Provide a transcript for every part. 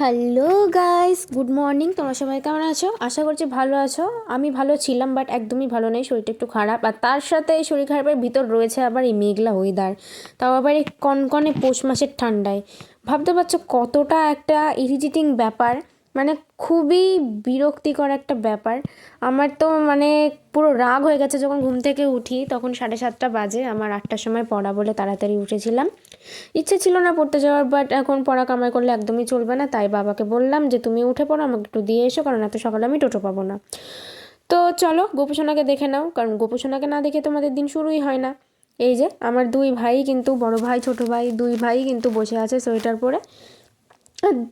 Hello guys good morning তোমরা সবাই কেমন আছো? আশা করছি ভালো আছো। আমি ভালো ছিলাম বাট একদমই ভালো নেই। শরীরটা একটু খারাপ। আর তার সাথে এই শরীর খারাপের ভিতর রয়েছে আবার এই মেঘলা ওয়েদার তাও আবার এই কনকনে পৌষ মাসের ঠান্ডায়। ভাবতে পারছ কতটা একটা ইরিজিটিং ব্যাপার? মানে খুবই বিরক্তিকর একটা ব্যাপার। আমার তো মানে পুরো রাগ হয়ে গেছে যখন ঘুম থেকে উঠি, তখন সাড়ে সাতটা বাজে, আমার আটটার সময় পড়া বলে তাড়াতাড়ি উঠেছিলাম। ইচ্ছে ছিল না পড়তে যাওয়ার বাট এখন পড়া কামাই করলে একদমই চলবে না, তাই বাবাকে বললাম যে, তুমি উঠে পড়ো, আমাকে একটু দিয়ে এসো, কারণ এত সকালে আমি টোটো পাবো না। তো চলো, গোপুসোনাকে দেখে নাও, কারণ গোপুসোনাকে না দেখে তোমাদের দিন শুরুই হয় না। এই যে, আমার দুই ভাই কিন্তু, বড় ভাই, ছোট ভাই, দুই ভাই কিন্তু বসে আছে সোয়েটার পরে।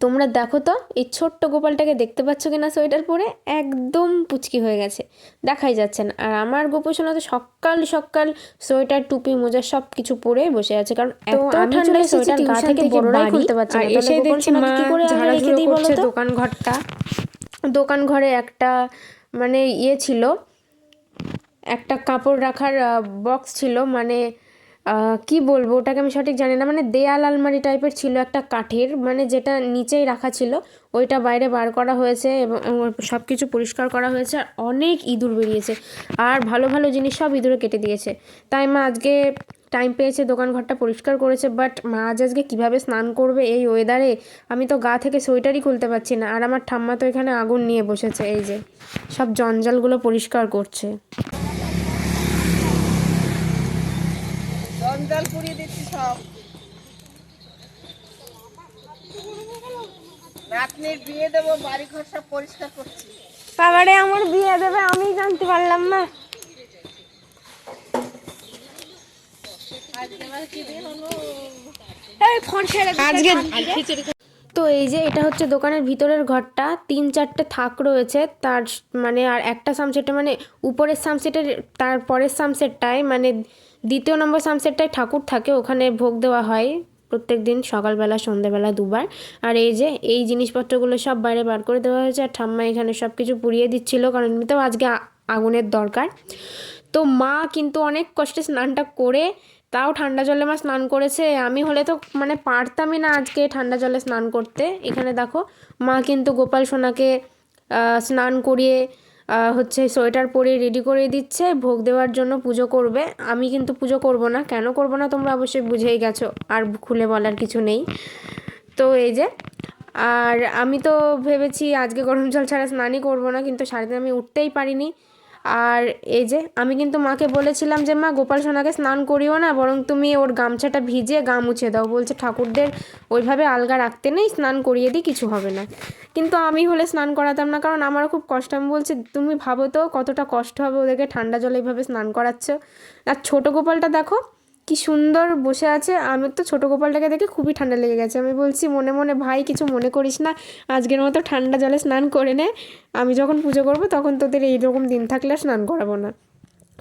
তোমরা দেখো তো এই ছোট্ট গোপালটাকে দেখতে পাচ্ছ কিনা সোয়েটার পরে? একদম পুচকি হয়ে গেছে দেখাই যাচ্ছে না। আর আমার গোপোষণা তো সকাল সকাল সোয়েটার টুপি মোজা সব কিছু পরে বসে আছে কারণ এত ঠান্ডায় সোয়েটার গা থেকে বড়রাই খুলতে পারছে না। এসে দেখছি মা কি করে রেখে দিই বলো তো? দোকান ঘরটা। দোকান ঘরে একটা মানে ইয়ে ছিল একটা কাপড় রাখার বক্স ছিল মানে কি বলব, ওটাকে আমি সঠিক জানি না। মানে দেয়াল আলমারি টাইপের ছিল একটা কাঠের মানে যেটা নিচেই রাখা ছিল, ওইটা বাইরে বার করা হয়েছে এবং সব কিছু পরিষ্কার করা হয়েছে, আর অনেক ইঁদুর বেরিয়েছে, আর ভালো ভালো জিনিস সব ইঁদুরে কেটে দিয়েছে। তাই মা আজকে টাইম পেয়েছে, দোকান ঘরটা পরিষ্কার করেছে বাট মা আজ আজকে কীভাবে স্নান করবে এই ওয়েদারে আমি তো গা থেকে সোয়েটারই খুলতে পারছি না, আর আমার ঠাম্মা তো এখানে আগুন নিয়ে বসেছে, এই যে, সব জঞ্জালগুলো পরিষ্কার করছে। জঞ্জাল পুড়িয়ে দিচ্ছি সব। নাতনির বিয়ে দেবো বাড়ি ঘর সব পরিষ্কার করছি। বাবারে আমার বিয়ে দেবে আমি জানতে পারলাম না। আজকে তো এই যে এটা হচ্ছে দোকানের ভিতরের ঘরটা, তিন চারটে থাক রয়েছে, তার মানে আর একটা সামসেটে মানে উপরের সামসেটের তার পরের সামসেটটায় মানে দ্বিতীয় নম্বর সামসেটটায় ঠাকুর থাকে, ওখানে ভোগ দেওয়া হয় প্রত্যেক দিন সকালবেলা, সন্ধ্যেবেলা দুবার। আর এই যে এই জিনিসপত্রগুলো সব বাইরে বার করে দেওয়া হয়েছে, আর ঠাম্মা এখানে সব কিছু পুড়িয়ে দিচ্ছিল, কারণ এমনিতেও আজকে আগুনের দরকার। তো মা কিন্তু অনেক কষ্টে স্নানটা করে তাও ঠান্ডা জলে মা স্নান করেছে। আমি হলে তো মানে পারতামই না আজকে ঠান্ডা জলে স্নান করতে। এখানে দেখো, মা কিন্তু গোপাল সোনাকে স্নান করিয়ে হচ্ছে সোয়েটার পরে রেডি করে দিচ্ছে, ভোগ দেওয়ার জন্য পুজো করবে। আমি কিন্তু পুজো করব না। কেন করব না তোমরা অবশ্যই বুঝেই গেছো, আর খুলে বলার কিছু নেই। তো এই যে, আর আমি তো ভেবেছি আজকে গরম জল ছাড়া স্নানই করব না, কিন্তু সারাদিন আমি উঠতেই পারিনি। আর এই যে আমি কিন্তু মাকে বলেছিলাম যে, মা, গোপাল সোনাকে স্নান করিও না, বরং তুমি ওর গামছাটা ভিজে গা মুছে দাও। বলছে, ঠাকুরদের ওইভাবে আলগা রাখতে নেই, স্নান করিয়ে দিই, কিছু হবে না। কিন্তু আমি হলে স্নান করাতাম না, কারণ আমারও খুব কষ্ট। আমি বলছি, তুমি ভাবো তো কতটা কষ্ট হবে ওদেরকে ঠান্ডা জলে এইভাবে স্নান করাচ্ছ। আর ছোটো গোপালটা দেখো কি সুন্দর বসে আছে। আমি তো ছোটো গোপালটাকে দেখে খুবই ঠান্ডা লেগে গেছে। আমি বলছি, মনে মনে ভাই, কিছু মনে করিস না। আজকের মতো ঠান্ডা জলে স্নান করে নে। আমি যখন পুজো করব, তখন তোদের এইরকম দিন থাকলে স্নান করাবো না।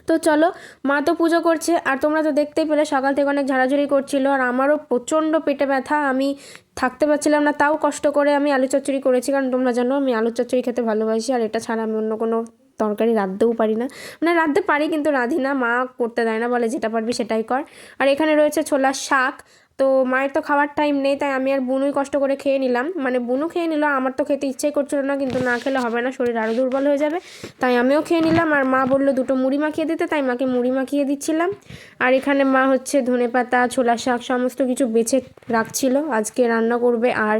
তো চলো, মা তো পুজো করছে। আর তোমরা তো দেখতেই পেলে, সকাল থেকে অনেক ঝাড়াঝাড়ি করছিল। আর আমারও প্রচণ্ড পেটে ব্যথা। আমি থাকতে পারছিলাম না, তাও কষ্ট করে আমি আলু চচ্চড়ি করেছি। কারণ তোমরা জানো, আমি আলু চচ্চড়ি খেতে ভালোবাসি। আর এটা ছাড়া আমি অন্য কোনো তরকারি রাঁধতেও পারি না। মানে রাঁধতে পারি কিন্তু রাঁধি না, মা করতে দেয় না, বলে যেটা পারবি সেটাই কর। আর এখানে রয়েছে ছোলার শাক, তো মায়ের তো খাওয়ার টাইম নেই, তাই আমি আর বুনুই কষ্ট করে খেয়ে নিলাম। মানে বুনু খেয়ে নিল, আমার তো খেতে ইচ্ছেই করছিল না, কিন্তু না খেলে হবে না, শরীর আরও দুর্বল হয়ে যাবে। তাই আমিও খেয়ে নিলাম, আর মা বলল দুটো মুড়ি মাখিয়ে দিতে, তাই মাকে মুড়ি মাখিয়ে দিচ্ছিলাম। আর এখানে মা হচ্ছে ধনে পাতা ছোলা শাক, সমস্ত কিছু বেছে রাখছিল, আজকে রান্না করবে, আর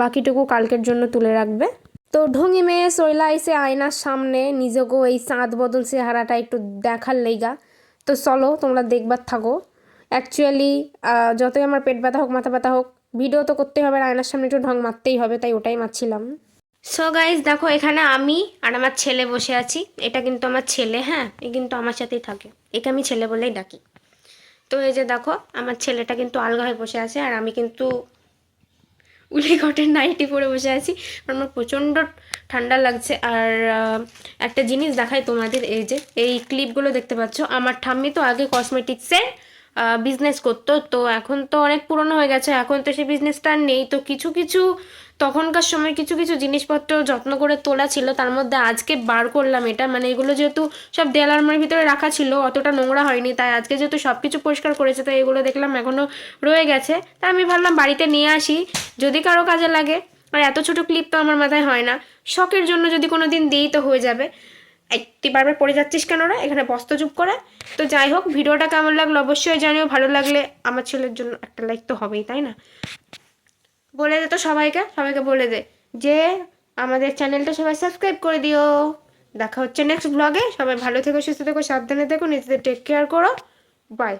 বাকিটুকু কালকের জন্য তুলে রাখবে। তো ঢঙ্গি মেয়ে সইলা এসে আয়নার সামনে। নিজেকেও এই চাঁদ বদল চেহারাটা একটু দেখার লেগা। তো চলো, তোমরা দেখবার থাকো অ্যাকচুয়ালি যতই আমার পেট ব্যথা হোক, মাথা ব্যথা হোক ভিডিও তো করতেই হবে আয়নার সামনে একটু ঢং মারতেই হবে, তাই ওটাই মারছিলাম। সো গাইজ দেখো, এখানে আমি আর আমার ছেলে বসে আছি। এটা কিন্তু আমার ছেলে হ্যাঁ? এ কিন্তু আমার সাথেই থাকে। একে আমি ছেলে বলেই ডাকি। তো এই যে দেখো, আমার ছেলেটা কিন্তু আলগা হয়ে বসে আছে আর আমি কিন্তু উলি কটের নাইটি পরে বসে আছি। কারণ আমার প্রচণ্ড ঠান্ডা লাগছে। আর একটা জিনিস দেখায় তোমাদের, এই যে, এই ক্লিপগুলো দেখতে পাচ্ছ। আমার ঠাম্মি তো আগে কসমেটিক্সের বিজনেস করতো। তো এখন তো অনেক পুরনো হয়ে গেছে। এখন তো সে বিজনেসটা আর নেই। তো কিছু কিছু তখনকার সময় কিছু কিছু জিনিসপত্র যত্ন করে তোলা ছিল। তার মধ্যে আজকে বার করলাম এটা। মানে এগুলো যেহেতু সব দেয়াল আলমারির ভিতরে রাখা ছিল, অতটা নোংরা হয়নি। তাই আজকে যেহেতু সব কিছু পরিষ্কার করেছে, তাই এগুলো দেখলাম এখনও রয়ে গেছে। তাই আমি ভাবলাম বাড়িতে নিয়ে আসি, যদি কারও কাজে লাগে। আর এত ছোট ক্লিপ তো আমার মাথায় হয় না। শখের জন্য যদি কোনো দিন দিই তো হয়ে যাবে। একটি বারবার পড়ে যাচ্ছিস কেন রে? এখানে বস্ত চুপ করে। তো যাই হোক, ভিডিওটা কেমন লাগল অবশ্যই জানিও। ভালো লাগলে আমার ছেলের জন্য একটা লাইক তো হবেই, তাই না? বলে দে তো সবাইকে সবাইকে বলে দে যে আমাদের চ্যানেলটা সবাই সাবস্ক্রাইব করে দিও। দেখা হচ্ছে নেক্সট ব্লগে সবাই ভালো থেকো, সুস্থ থেকো, সাবধানে থেকো, নিজেদের টেক কেয়ার করো। বাই